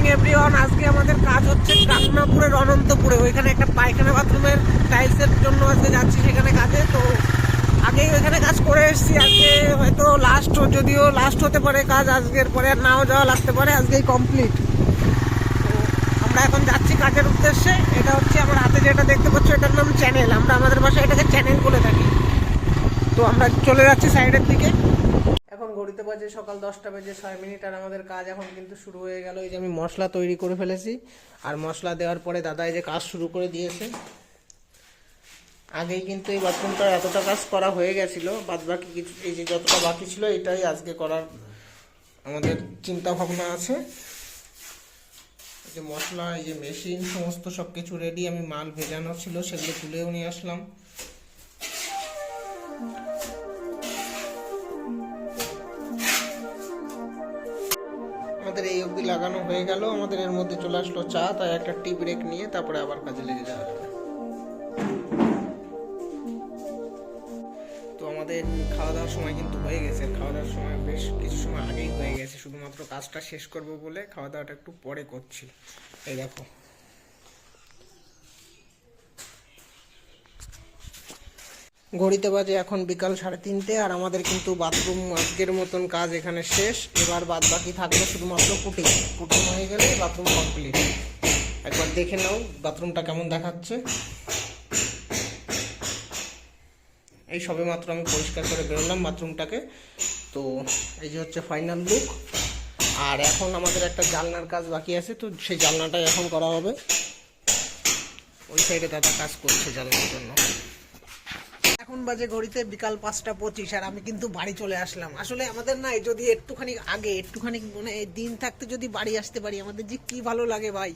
Morning everyone আজকে আমাদের কাজ হচ্ছে কাকনাপুরের অনন্তপুরে। ওইখানে একটা পায়খানা বাথরুমের টাইলসের জন্য আজকে যাচ্ছি সেখানে কাজে। তো আগেই ওইখানে কাজ করে এসেছি। আজকে হয়তো লাস্ট যদিও লাস্ট হতে পারে কাজ, আজকের পরে আর নাও যাওয়া লাগতে পারে। আজকেই কমপ্লিট আমরা এখন যাচ্ছি কাজের উদ্দেশ্যে। এটা হচ্ছে আমার হাতে যেটা দেখতে পাচ্ছ, এটার নাম চ্যানেল আমরা আমাদের বাসায় এটাকে চ্যানেল বলে থাকি। তো আমরা চলে যাচ্ছি সাইডের দিকে। ঘড়িতে বাজে সকাল দশটা বেজে ছয় মিনিট আর আমাদের কাজ এখন কিন্তু শুরু হয়ে গেল। এই যে আমি মশলা তৈরি করে ফেলেছি। আর মশলা দেওয়ার পরে দাদা এই যে কাজ শুরু করে দিয়েছে। আগেই কিন্তু এই বাথরুমটা এতটা কাজ করা হয়ে গেছিল। বাদ বাকি কিছু এই যে যতটা বাকি ছিল, এটাই আজকে করার আমাদের চিন্তা ভাবনা আছে যে মশলা, এই যে মেশিন সমস্ত সব কিছু রেডি আমি মাল ভেজানো ছিল, সেগুলো তুলেও নিয়ে আসলাম। আমাদের এই অবধি লাগানো হয়ে গেল। আমাদের এর মধ্যে চলে আসলো চা, তাই একটা টি ব্রেক নিয়ে তারপরে আবার কাজে লেগে যাওয়া যাবে তো আমাদের খাওয়া দাওয়ার সময় কিন্তু হয়ে গেছে। খাওয়া দাওয়ার সময় বেশ কিছু সময় আগেই হয়ে গেছে। শুধুমাত্র কাজটা শেষ করব বলে খাওয়া দাওয়াটা একটু পরে করছি। এই দেখো। ঘড়িতে বাজে এখন বিকাল সাড়ে তিনটে আর আমাদের কিন্তু বাথরুম আজকের মতন কাজ এখানে শেষ। এবার বাদ বাকি থাকল শুধুমাত্র পুটিং। পুটিং হয়ে গেলে বাথরুম কমপ্লিট একবার দেখে নাও বাথরুমটা কেমন দেখাচ্ছে। এই সবে মাত্র আমি পরিষ্কার করে বেরোলাম বাথরুমটাকে। তো এই যে হচ্ছে ফাইনাল লুক আর এখন আমাদের একটা জানলার কাজ বাকি আছে, তো সেই জানলাটাই এখন করা হবে। ওই সাইডে দাদা কাজ করছে জানলার জন্য। বাজে ঘড়িতে বিকাল পাঁচটা পঁচিশ আর আমি কিন্তু বাড়ি চলে আসলাম। আসলে আমাদের না যদি একটুখানি আগে, একটুখানি মানে দিন থাকতে যদি বাড়ি আসতে পারি, আমাদের যে কি ভালো লাগে ভাই?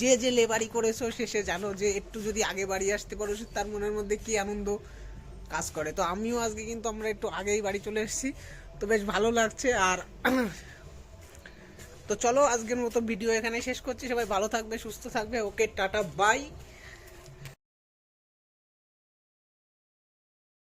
যে যে লেবারি করেছ শেষে জানো যে একটু যদি আগে বাড়ি আসতে পারো তার মনের মধ্যে কি আনন্দ কাজ করে। তো আমিও আজকে কিন্তু আমরা একটু আগেই বাড়ি চলে এসেছি। তো বেশ ভালো লাগছে আর তো চলো আজকের মতো ভিডিও এখানে শেষ করছি। সবাই ভালো থাকবে, সুস্থ থাকবে। Okay, tata, bye.